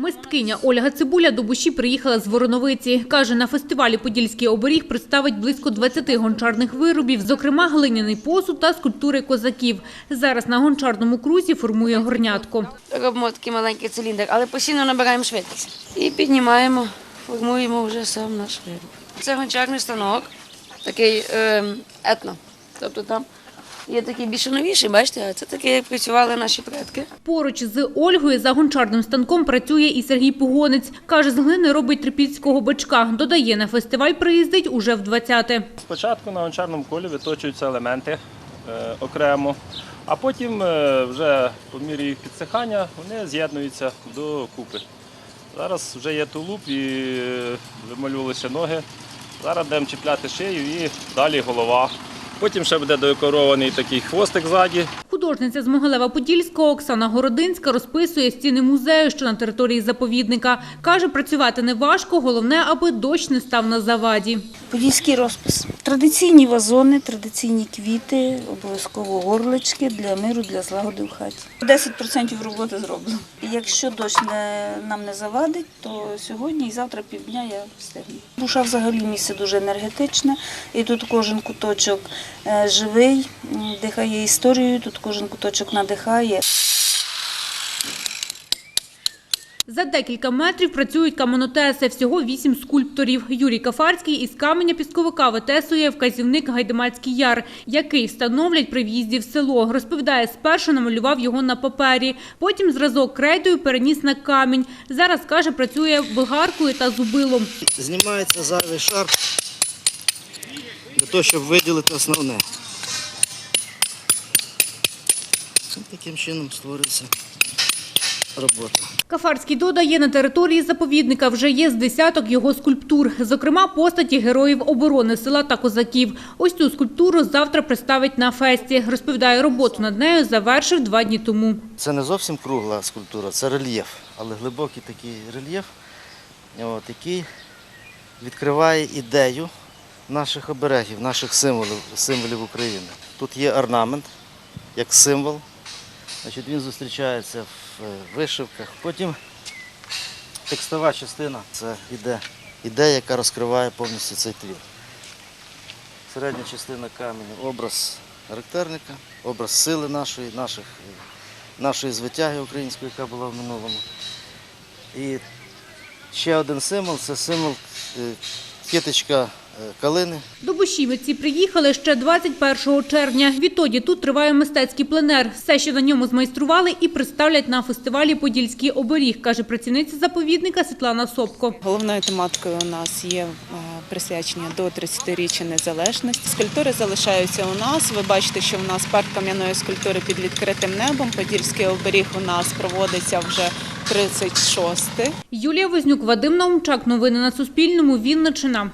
Мисткиня Ольга Цибуля до Буші приїхала з Вороновиці. Каже, на фестивалі «Подільський оберіг» представить близько 20 гончарних виробів, зокрема глиняний посуд та скульптури козаків. Зараз на гончарному крузі формує горнятку. Робимо такий маленький циліндр, але постійно набираємо швидкість. І піднімаємо, формуємо вже сам наш виріб. Це гончарний станок, такий е, етно. Тобто там є такий більше новіший, бачите, а це такий, як працювали наші предки. Поруч з Ольгою за гончарним станком працює і Сергій Погонець. Каже, з глини робить трипільського бичка. Додає, на фестиваль приїздить уже в 20-те. Спочатку на гончарному колі виточуються елементи е, окремо, а потім е, вже по мірі їх підсихання вони з'єднуються до купи. Зараз вже є тулуб і е, вималювалися ноги. Зараз будемо чіпляти шию і далі голова. Потім ще буде декорований такий хвостик ззаді. Художниця з Могилева-Подільського Оксана Городинська розписує стіни музею, що на території заповідника. Каже, працювати не важко, головне, аби дощ не став на заваді. Подільський розпис. Традиційні вазони, традиційні квіти, обов'язково горлички для миру, для злагоди в хаті. 10% роботи зроблено. Якщо дощ не, нам не завадить, то сьогодні і завтра півдня я встигну. Душа взагалі місце дуже енергетичне, і тут кожен куточок е, живий, дихає історією, тут кожен куточок надихає. За декілька метрів працюють каменотеси. Всього вісім скульпторів. Юрій Кафарський із каменя пісковика витесує вказівник Гайдамацький яр, який встановлять при в'їзді в село. Розповідає, спершу намалював його на папері, потім зразок крейдою переніс на камінь. Зараз, каже, працює болгаркою та зубилом. знімається зайвий шар для того, щоб виділити основне. Таким чином створюється робота. Кафарський додає, на території заповідника вже є з десяток його скульптур, зокрема постаті героїв оборони села та козаків. Ось цю скульптуру завтра представить на фесті. Розповідає, роботу над нею завершив два дні тому. Це не зовсім кругла скульптура, це рельєф, але глибокий такий рельєф, от, який відкриває ідею наших оберегів, наших символів, символів України. Тут є орнамент як символ. Значить, він зустрічається в е, вишивках. Потім текстова частина це іде ідея, яка розкриває повністю цей твір. Середня частина каменю образ характерника, образ сили нашої, наших, е, нашої звитяги української, яка була в минулому. І ще один символ це символ е, китичка е, калини. До Буші митці приїхали ще 21 червня. Відтоді тут триває мистецький пленер. Все, що на ньому змайстрували, і представлять на фестивалі «Подільський оберіг», каже працівниця заповідника Світлана Собко. Головною тематикою у нас є е, присвячення до 30-річчя незалежності. Скульптури залишаються у нас. Ви бачите, що у нас парк кам'яної скульптури під відкритим небом. Подільський оберіг у нас проводиться вже 36-й. Юлія Вознюк, Вадим Наумчак. Новини на Суспільному. Вінниччина.